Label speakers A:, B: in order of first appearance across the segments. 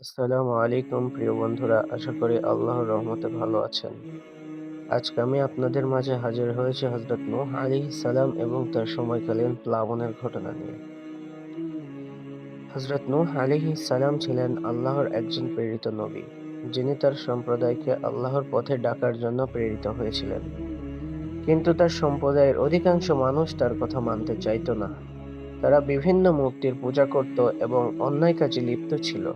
A: আসসালামু আলাইকুম, প্রিয় বন্ধুরা। আশা করি আল্লাহর রহমতে ভালো আছেন। আজকে আমি আপনাদের মাঝে হাজির হয়েছি হজরত নূহ আলাইহিস সালাম এবং তার সময়কালীন প্লাবনের ঘটনা নিয়ে। হজরত নূহ আলাইহিস সালাম ছিলেন আল্লাহর একজন প্রেরিত নবী, যিনি তার সম্প্রদায়কে আল্লাহর পথে ডাকার জন্য প্রেরিত হয়েছিলেন। কিন্তু তার সম্প্রদায়ের অধিকাংশ মানুষ তার কথা মানতে চাইতো না। তারা বিভিন্ন মূর্তির পূজা করত এবং অন্যায় কাজে লিপ্ত ছিল।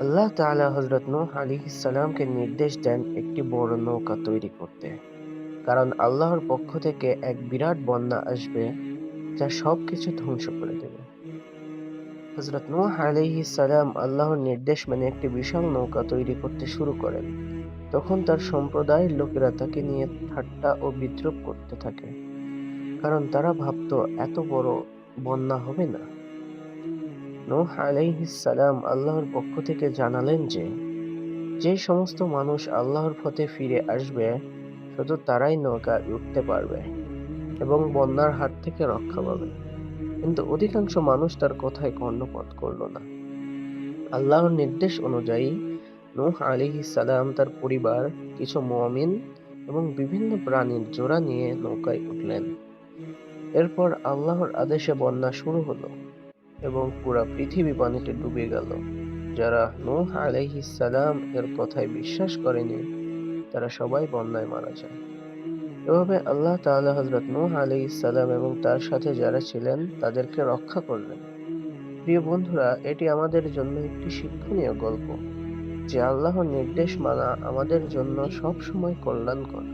A: আল্লাহ তাআলা হযরত নূহ আলাইহিস সালামকে নির্দেশ দেন একটি বড় নৌকা তৈরি করতে। কারণ আল্লাহর পক্ষ থেকে এক বিরাট বন্যা আসবে যা সবকিছু ধ্বংস করে দেবে। হযরত নূহ আলাইহিস সালাম আল্লাহর নির্দেশ মেনে একটি বিশাল নৌকা তৈরি করতে শুরু করেন। তখন তার সম্প্রদায়ের লোকেরা তাকে নিয়ে ঠাট্টা ও বিদ্রূপ করতে থাকে। কারণ তারা ভাবতো, এত বড় বন্যা হবে না। নূহ আলাইহিস সালাম আল্লাহর পক্ষ থেকে জানালেন যে যে সমস্ত মানুষ আল্লাহর পথে ফিরে আসবে, শুধু তারাই নৌকায় উঠতে পারবে এবং বন্যার হাত থেকে রক্ষা পাবে। কিন্তু অধিকাংশ মানুষ তার কথায় কর্ণপাত করল না। আল্লাহর নির্দেশ অনুযায়ী নূহ সালাম তার পরিবার, কিছু মুমিন এবং বিভিন্ন প্রাণীর জোড়া নিয়ে নৌকায় উঠলেন। এরপর আল্লাহর আদেশে বন্যা শুরু হলো। এবং পুরা পৃথিবী পানিতে ডুবে গেল। যারা নূহ সালাম এর কথায় বিশ্বাস করেনি, তারা সবাই বন্যায় মারা যায়। এভাবে আল্লাহ তাআলা হযরত নূহ সালাম এবং তার সাথে যারা ছিলেন, তাদেরকে রক্ষা করলেন। প্রিয় বন্ধুরা, এটি আমাদের জন্য একটি শিক্ষণীয় গল্প, যে আল্লাহর নির্দেশ মানা আমাদের জন্য সব সময় কল্যাণকর।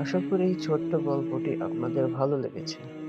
A: আশা করি এই ছোট্ট গল্পটি আপনাদের ভালো লেগেছে।